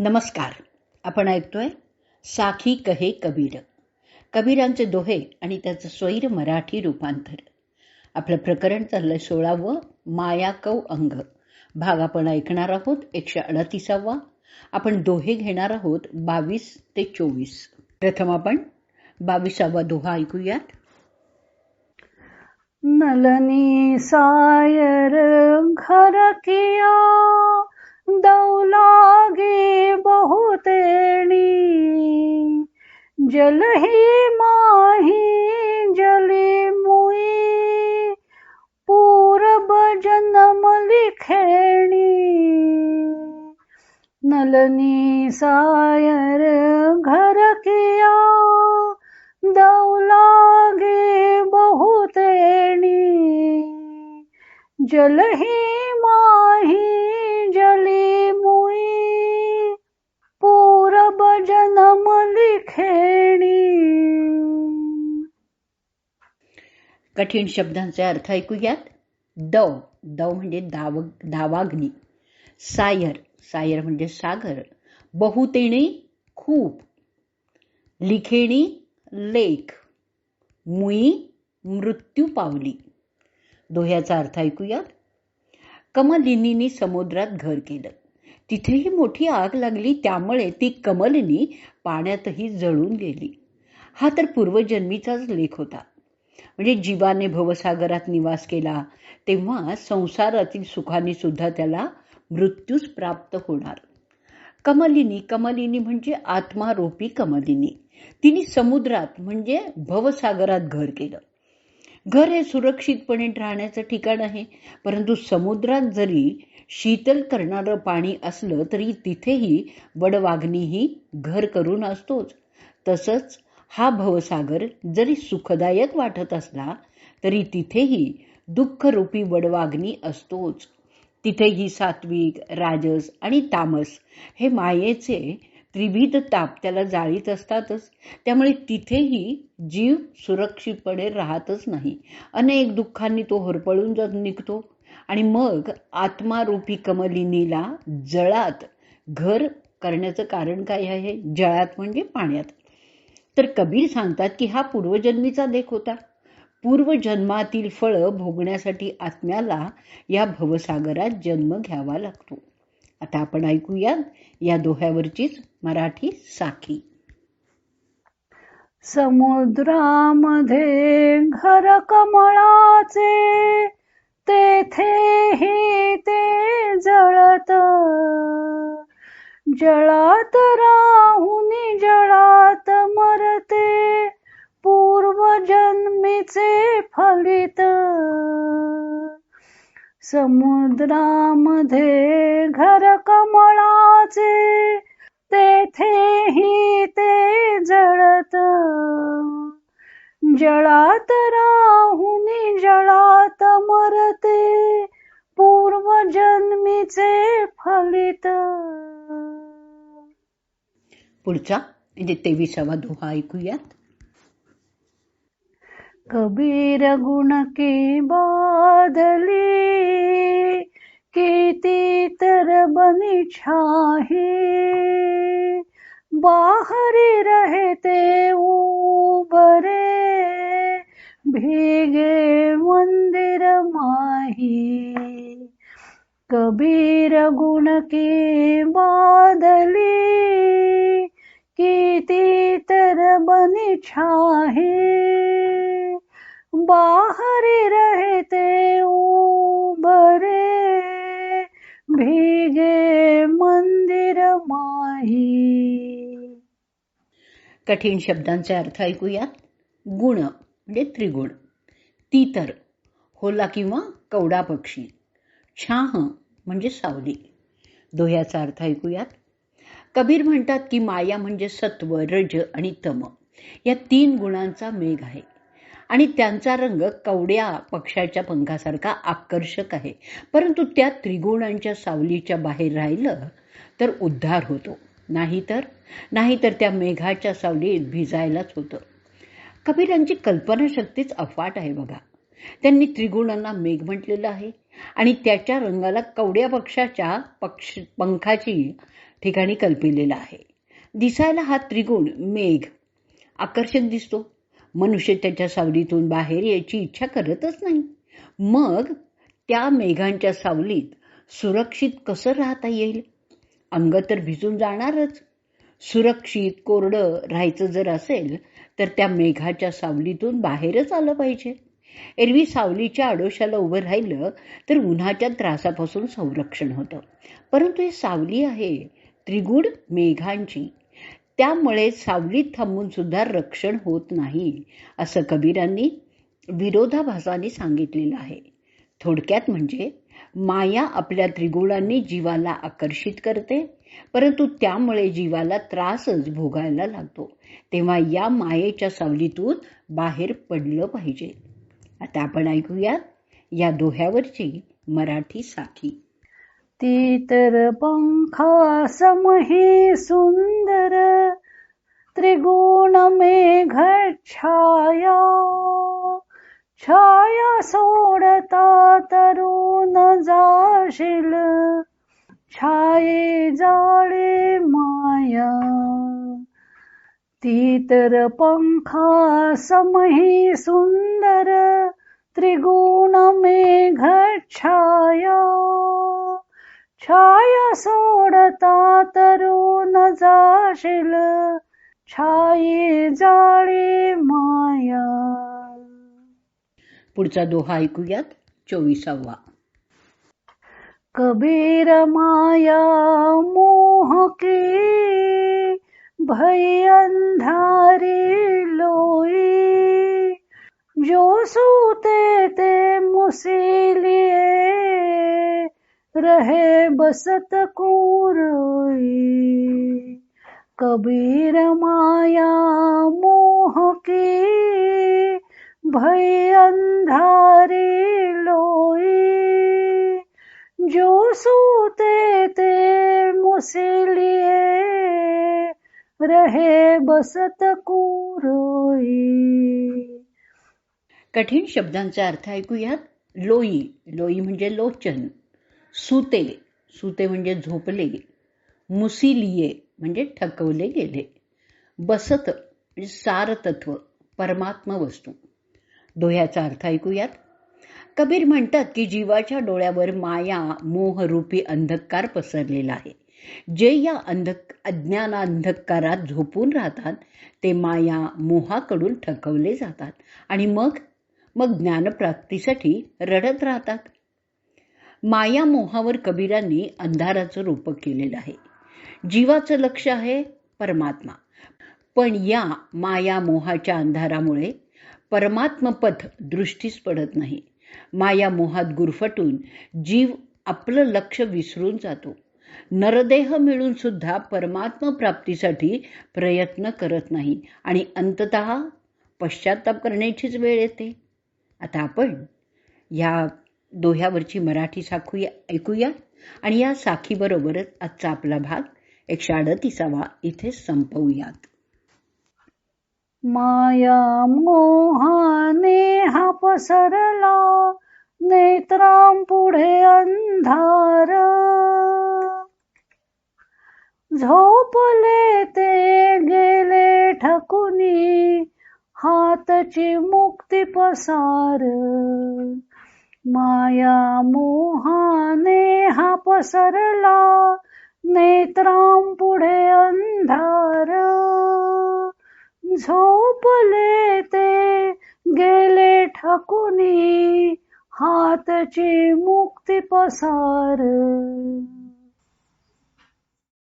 नमस्कार. आपण ऐकतोय साखी कहे कबीर. कबीरांचे दोहे आणि त्याचं स्वैर मराठी रूपांतर. आपलं प्रकरण चाललंय सोळावं मायाकव अंग. भाग आपण ऐकणार आहोत एकशे अडतीसावा. आपण दोहे घेणार आहोत बावीस ते चोवीस. प्रथम आपण बावीसावा दोहा ऐकूयात. नलनी सायर घर किया. दौलागे बहुतेणी जलही माही जले मुई। पूरब जन्म लिखेणी। नलनी सायर घर किया। दौलागे बहुतेणी जल ही पूरब लिखेणी कठीण शब्दांचे अर्थ ऐकूयात. दव दव म्हणजे दाव दावाग्नी सायर सायर म्हणजे सागर. बहुतेणी खूप. लिखेणी लेख. मुई मृत्यू पावली. दोह्याचा अर्थ ऐकूयात. कमलिनीनी समुद्रात घर केलं. तिथेही मोठी आग लागली त्यामुळे ती कमलिनी पाण्यातही जळून गेली. हा तर पूर्वजन्मीचाच लेख होता. म्हणजे जीवाने भवसागरात निवास केला तेव्हा संसारातील सुखाने सुद्धा त्याला मृत्यूच प्राप्त होणार. कमलिनी कमलिनी म्हणजे आत्मारोपी कमलिनी. तिने समुद्रात म्हणजे भवसागरात घर केलं. घर हे सुरक्षितपणे राहण्याचं ठिकाण आहे परंतु समुद्रात जरी शीतल करणारं पाणी असलं तरी तिथेही वडवाघणीही घर करून असतोच. तसंच हा भवसागर जरी सुखदायक वाटत असला तरी तिथेही दुःखरूपी वडवाग्नी असतोच. तिथेही सात्विक राजस आणि तामस हे मायेचे त्रिविध ताप त्याला जाळीत असतातच. त्यामुळे तिथेही जीव सुरक्षितपणे राहतच नाही. अनेक दुःखांनी तो होरपळून जात निघतो. आणि मग आत्मारूपी कमलिनीला जळात घर करण्याचं कारण काय आहे? जळात म्हणजे पाण्यात. तर कबीर सांगतात की हा पूर्वजन्मीचा लेख होता. पूर्वजन्मातील फळं भोगण्यासाठी आत्म्याला या भवसागरात जन्म घ्यावा लागतो. आता आपण ऐकूया या दोह्यावरचीच मराठी साखी समुद्रामध्ये घर कमळाचे तेथेही ते जळत. जळात राहून जळात मरते. पूर्वजन्मीचे फलित. समुद्रामध्ये घर कमळाचे. तेथेही ते जळत. जळात राहून जळात मरत. पूर्वजन्मीचे फलित. पुढचा म्हणजे तेविसावा दोहा ऐकूयात. कबीर गुण की बादली किती तर बनी छाही. बाहरी रहते उबरे भीगे मंदिर माही. कबीर गुण के बादली किती तर बनी छाहे. बाहरी रहते उबरे भीगे मंदिर माही. कठीण शब्दांचे अर्थ ऐकूयात गुण म्हणजे त्रिगुण. तीतर होला किंवा कवडा पक्षी. छाह म्हणजे सावली. दोह्याचा अर्थ ऐकूयात. कबीर म्हणतात की माया म्हणजे सत्व रज आणि तम. या तीन गुणांचा मेघ आहे. आणि त्यांचा रंग कवड्या पक्षाच्या पंखासारखा आकर्षक आहे. परंतु त्या त्रिगुणांच्या सावलीच्या बाहेर राहिलं तर उद्धार होतो. नाहीतर नाहीतर त्या मेघाच्या सावलीत भिजायलाच होतं. कबीरांची कल्पनाशक्तीच अफाट आहे बघा. त्यांनी त्रिगुणांना मेघ म्हटलेलं आहे. आणि त्याच्या रंगाला कवड्या पक्षाच्या पक्ष पंखाची ठिकाणी कल्पिलेला आहे. दिसायला हा त्रिगुण मेघ आकर्षक दिसतो. मनुष्य त्याच्या सावलीतून बाहेर यायची इच्छा करतच नाही. मग त्या मेघांच्या सावलीत सुरक्षित कसं राहता येईल? अंग तर भिजून जाणारच. सुरक्षित कोरडं राहायचं जर असेल तर त्या मेघाच्या सावलीतून बाहेरच आलं पाहिजे. एरवी सावलीच्या आडोशाला उभं राहिलं तर उन्हाच्या त्रासापासून संरक्षण होतं. परंतु हे सावली आहे त्रिगुण मेघांची. त्यामुळे सावलीत थांबून सुद्धा रक्षण होत नाही असं कबीरांनी विरोधाभासाने सांगितलेलं आहे. थोडक्यात म्हणजे माया आपल्या त्रिगुणांनी जीवाला आकर्षित करते परंतु त्यामुळे जीवाला त्रासच भोगायला लागतो. तेव्हा या मायेच्या सावलीतून बाहेर पडलं पाहिजे. आता आपण ऐकूया या दोह्यावरची मराठी साखी ती तर पंखा समही सुंदर त्रिगुण मेघ छाया छाया सोडता तरुण जाशील छाये जाळे माया. ती तर पंखा समही सुंदर त्रिगुण मेघ छाया छाया सोडता तरुण जाशील। छाये जाळे माया। पुढचा दोहा ऐकूयात चोवीसावा. कबीर माया मोह की भय अंधारी लोई। जो सूते ते मुसीलिए, रहे बसत कुरोई। कबीर माया मोह की, भय अंधारी लोई। जो सूते ते मुसीलिए, रहे बसत कुरोई। कठीण शब्दांचा अर्थ ऐकूयात. लोई लोई म्हणजे लोचन. सुते सुते म्हणजे झोपले. मुसिलिये म्हणजे ठकवले गेले. बसत म्हणजे सारतत्व परमात्म वस्तू. दोह्याचा अर्थ ऐकूयात. कबीर म्हणतात की जीवाच्या डोळ्यावर माया मोहरूपी अंधकार पसरलेला आहे. जे या अंधक अज्ञाना अंधकारात झोपून राहतात ते माया मोहाकडून ठकवले जातात. आणि मग मग ज्ञानप्राप्तीसाठी रडत राहतात. माया मोहावर कबीरांनी अंधाराचं रूपक केलेलं आहे. जीवाचं लक्ष आहे परमात्मा. पण या माया मोहाच्या अंधारामुळे परमात्मपथ दृष्टीस पडत नाही. माया मोहात गुरफटून जीव आपलं लक्ष विसरून जातो. नरदेह मिळून सुद्धा परमात्म प्राप्तीसाठी प्रयत्न करत नाही आणि अंतत पश्चाताप करण्याचीच वेळ येते. आता आपण या दोह्यावरची मराठी साखूया ऐकूया. आणि या साखीबरोबरच आजचा आपला भाग एकशे अडतीसावा इथे संपवूयात. माया मोहाने हा पसरला नेत्रां पुढे अंधार. झोपले ते गेले ठकुनी हातची मुक्ती पसार. माया मोहाने हा पसरला नेत्रां पुढे अंधार. झोपले ते गेले ठकुनी हातची मुक्ती पसार.